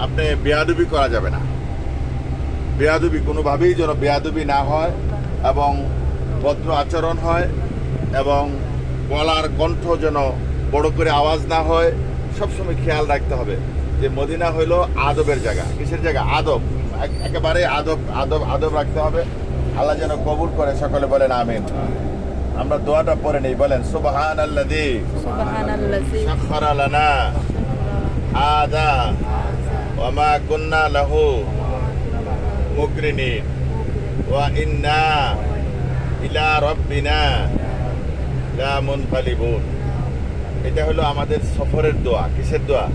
আপনি বেয়াদবি করা যাবে না। বেয়াদবি কোনোভাবেই যেন বেয়াদবি না হয় এবং ভদ্র আচরণ হয় এবং গলার কণ্ঠ যেন বড় করে আওয়াজ না হয় সবসময় খেয়াল রাখতে হবে যে মদিনা হইল আদবের জায়গা। কিসের জায়গা? আদব। একেবারে আদব আদব আদব রাখতে হবে। আল্লাহ যেন কবুল করে সকলে বলেন আমিন। আমরা দোয়াটা পরে নেই বলেন সুবহান আল্লাদি সুবহানাল্লাযী। সাখখারা লানা। হাদা। ওয়া মা কুন্না লাহু মুকরিনিন ওয়া ইন্না ইলা রাব্বিনা লামুনকালিবুন এটা হলো আমাদের সফরের দোয়া। কিসের দোয়া?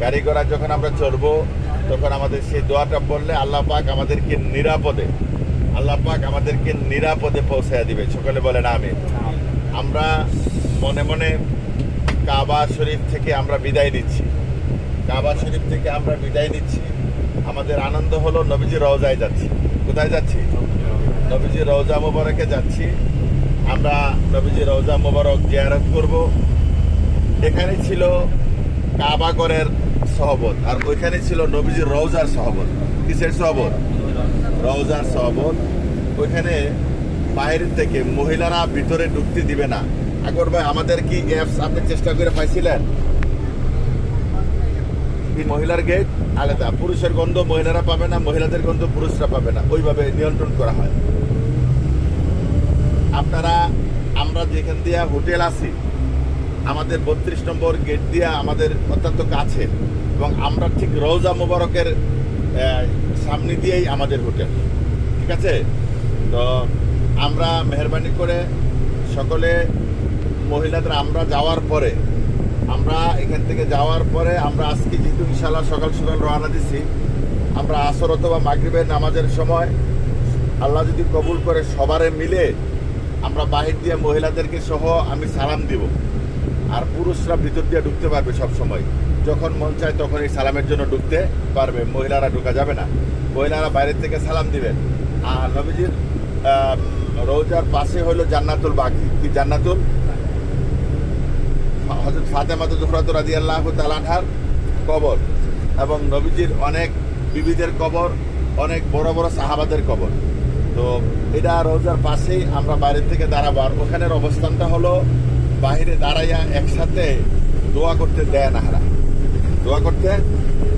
গাড়ি ঘোড়া যখন আমরা চড়বো, তখন আমাদের সেই দোয়াটা বললে আল্লাহ পাক আমাদেরকে নিরাপদে, আল্লাহ পাক আমাদেরকে নিরাপদে পৌঁছায় দিবে। সকলে বলেন আমি আমরা মনে মনে কাবা শরীফ থেকে আমরা বিদায় নিচ্ছি। কাবা শরীফ থেকে আমরা বিদায় নিচ্ছি। আমাদের আনন্দ হলো নবীজি রওজায় যাচ্ছি। কোথায় যাচ্ছি? নবীজি রওজা মোবারকে যাচ্ছি। আমরা নবীজি রওজা মোবারক জিয়ারত করব। এখানে ছিল কাবাগরের সহবত আর ওইখানে ছিল নবীজির রওজার সহবত। কিসের সহবত? রওজার সহবত। ওইখানে বাইরের থেকে মহিলারা ভিতরে ঢুকতে দিবে না। আগর ভাই, আমাদের কি অ্যাপস আপনি চেষ্টা করে পাইছিলেন? মহিলার গেট আলাদা। পুরুষের গন্ধ মহিলারা পাবে না, মহিলাদের গন্ধ পুরুষরা পাবে না। ওইভাবে নিয়ন্ত্রণ করা হয়। আপনারা, আমরা যেখান দিয়ে হোটেল আছি, আমাদের বত্রিশ নম্বর গেট দিয়ে আমাদের অত্যন্ত কাছে এবং আমরা ঠিক রওজা মোবারকের সামনে দিয়েই আমাদের হোটেল। ঠিক আছে? তো আমরা মেহরবানি করে সকলে মহিলাদের আমরা যাওয়ার পরে আমরা এখান থেকে যাওয়ার পরে আমরা আজকে যেহেতু ইনশাল্লাহ সকাল সকাল রওনা দিছি আমরা আসর অথবা মাগরিবের নামাজের সময় আল্লাহ যদি কবুল করে সবারে মিলে আমরা বাহির দিয়ে মহিলাদেরকে সহ আমি সালাম দিব। আর পুরুষরা ভিতর দিয়ে ঢুকতে পারবে সব সময়। যখন মন চায় তখন এই সালামের জন্য ঢুকতে পারবে, মহিলারা ঢুকা যাবে না। মহিলারা বাইরের থেকে সালাম দিবেন। আর নবীজির রোজার পাশে হলো জান্নাতুল বাকি। কি জান্নাতুল? হজরত ফাতেমাত জোহরাত রাজি আল্লাহ তালানহার কবর এবং নবীজির অনেক বিবিদের কবর, অনেক বড় বড় সাহাবাদের কবর। তো এটা রোজার পাশেই আমরা বাইরের থেকে দাঁড়াবো। আর ওখানের অবস্থানটা হলো বাইরে দাঁড়াইয়া একসাথে দোয়া করতে দেয় না হারা। দোয়া করতে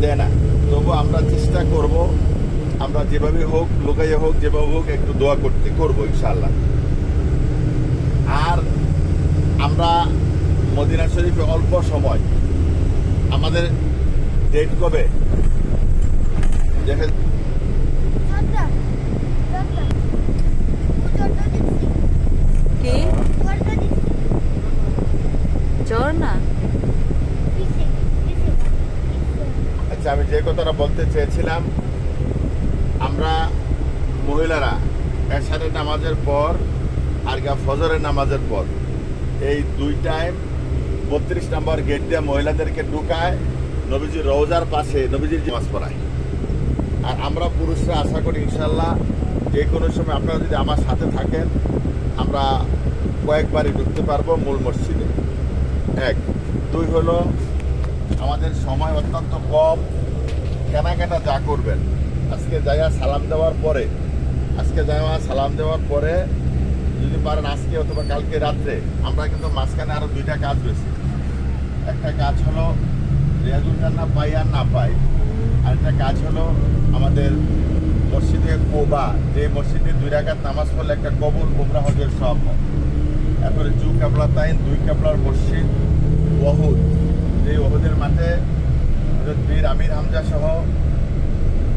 দেয় না। তবু আমরা চেষ্টা করব, আমরা যেভাবে হোক, লুকাইয়ে হোক, যেভাবে হোক, একটু দোয়া করতে করব ইনশাআল্লাহ আর আমরা মদিনা শরীফে অল্প সময় আমাদের ডেট কবে? আচ্ছা আমি যে কথাটা বলতে চেয়েছিলাম আমরা মহিলারা এশারের নামাজের পর আর গা ফজরের নামাজের পর এই দুই টাইম বত্রিশ নম্বর গেট দিয়ে মহিলাদেরকে ঢুকায় নবীজির রোজার পাশে নবীজির নামাজ পড়ায়। আর আমরা পুরুষরা আশা করি ইনশাল্লাহ যে কোনো সময় আপনারা যদি আমার সাথে থাকেন, আমরা কয়েকবারই ঢুকতে পারব মূল মসজিদে। এক। দুই হলো আমাদের সময় অত্যন্ত কম, কেনাকাটা যা করবেন। আজকে যাইয়া সালাম দেওয়ার পরে, আজকে যাওয়া সালাম দেওয়ার পরে যদি পারেন আজকে অথবা কালকে রাত্রে, আমরা কিন্তু মাঝখানে আরও দুইটা কাজ রয়েছে একটা কাজ হলো রেয়াজুল জান্না পাই আর না পাই, আর একটা কাজ হলো আমাদের মসজিদে কোবা, যে মসজিদে দুই রাকাত নামাজ পড়লে একটা কোবরা হজের সব হয়। তারপরে জু কাবলা তাইন, দুই কাবলার মসজিদ ওহুদ, যে ওহুদের মাঠে হজরত বীর আমির হামজা সহ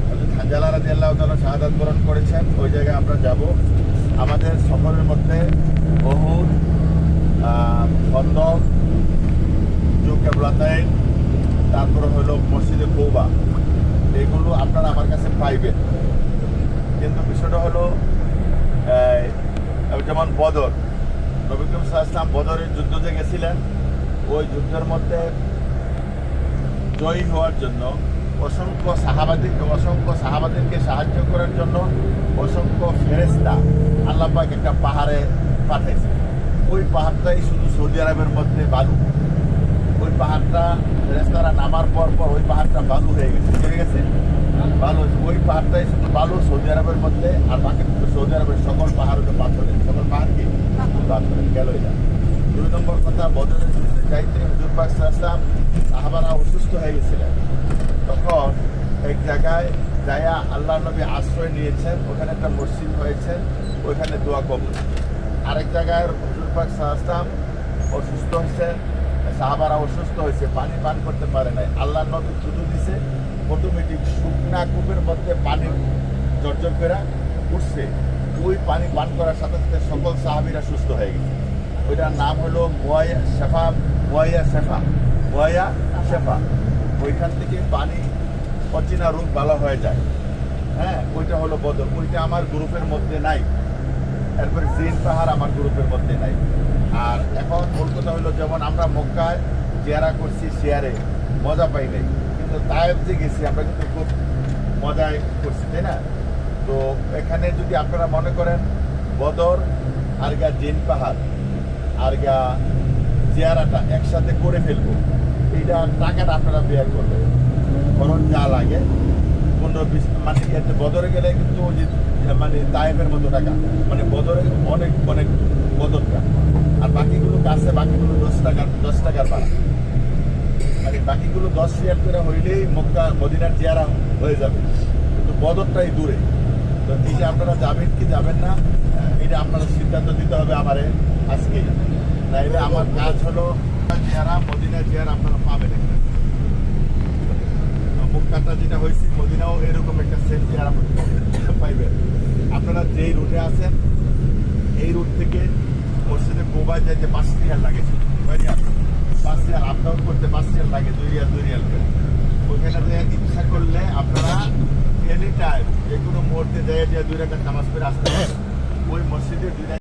হজরত হাজালা রাজি তালা শাহাদাত বরণ করেছেন। ওই জায়গায় আমরা যাব। আমাদের সফরের মধ্যে ওহুদ খন্দক জু কাবলা তাইন তারপরে হলো মসজিদে কৌবা এগুলো আপনারা আমার কাছে পাইবেন কিন্তু বিষয়টা হলো যেমন বদর। নবী করিম সাল্লাল্লাহু আলাইহি ওয়াসাল্লাম বদরের যুদ্ধ যে গেছিলেন, ওই যুদ্ধের মধ্যে জয়ী হওয়ার জন্য, অসংখ্য সাহাবাদিকে অসংখ্য সাহাবাদিকে সাহায্য করার জন্য অসংখ্য ফেরেস্তা আল্লাপাক একটা পাহাড়ে পাঠাইছে। ওই পাহাড়টাই শুধু সৌদি আরবের মধ্যে বালু। পাহাড়টা ফেরেস্তারা নামার পর পর ওই পাহাড়টা বালু হয়ে গেছে। যে পাহাড়টাই শুধু বালু, সৌদি আরবের মধ্যে আর বাকি সৌদি আরবের সকল পাহাড় হলো পাথরের। সকল পাহাড় কি? পাথরের গেলই না। দুই নম্বর কথা, বদরের যুদ্ধে যাইতে হুজুর পাক সাহসাম সাহাবারা অসুস্থ হয়ে গেছিলেন। তখন এক জায়গায় যায়া আল্লাহ নবী আশ্রয় নিয়েছেন, ওখানে একটা মসজিদ হয়েছে, ওইখানে দোয়া কবুল। আরেক জায়গায় হুজুর পাক সাহসাম অসুস্থ হয়েছেন সাহাবারা অসুস্থ হয়েছে, পানি পান করতে পারে নাই। আল্লাহ নবী থুতু দিছে অটোমেটিক শুকনা কূপের মধ্যে পানি জর্জর করে উঠছে। ওই পানি পান করার সাথে সাথে সকল সাহাবিরা সুস্থ হয়ে গেছে। ওইটার নাম হলো মোয়াইয়া শেফা মোয়াইয়া শেফা মোয়াইয়া শেফা। ওইখান থেকে পানি অচেনা রোগ ভালো হয়ে যায়। হ্যাঁ ওইটা হলো বদল ওইটা আমার গ্রুপের মধ্যে নাই। এরপরে জিন পাহাড় আমার গ্রুপের মধ্যে নাই। আর এখন মূল কথা হলো যেমন আমরা মক্কায় জেরা করছি শেয়ারে মজা পাই নাই। কিন্তু তায়েব যে গেছি, আমরা কিন্তু খুব মজায় করছি, তাই না? তো এখানে যদি আপনারা মনে করেন, বদর আর গা জিন পাহাড় আর গা জিয়ারাটা একসাথে করে ফেলব, এইটা টাকাটা আপনারা বেয়ার করবেন। খরচ যা লাগে পনেরো বিশ মানে বদরে গেলে কিন্তু ওই যে মানে তাইফের মতো টাকা মানে বদরে অনেক অনেক বদরটা আর বাকিগুলো কাছে, বাকিগুলো দশ টাকার দশ টাকার ভাড়া। মানে বাকিগুলো দশ রিয়াল করে হইলেই মক্কা, মদিনার চেয়ারা হয়ে যাবে। কিন্তু বদরটাই দূরে। তো যে আপনারা যাবেন কি যাবেন না এটা আপনারা সিদ্ধান্ত দিতে হবে আমারে আজকেই নাইলে আমার কাজ হলো চেয়ারা মদিনার চেয়ারা আপনারা পাবেন এখানে। মুক্তাটা যেটা হয়েছে, মদিনাও এরকম একটা সেম চেয়ার পাইবেন আপনারা যেই রুটে আছেন, এই রুট থেকে মসজিদে কোবায় যাইতে পাঁচ রিয়াল লাগে? পাঁচ রিয়াল আপ ডাউন করতে পাঁচ রিয়াল লাগে, দুই রিয়াল দুই রিয়াল করে। ওইখানে যে ইচ্ছা করলে আপনারা এনি টাইম যে কোনো মুহূর্তে যাই যে দুই রাখার নামাজ পড়ে আসতে পারেন। ওই মসজিদে দুই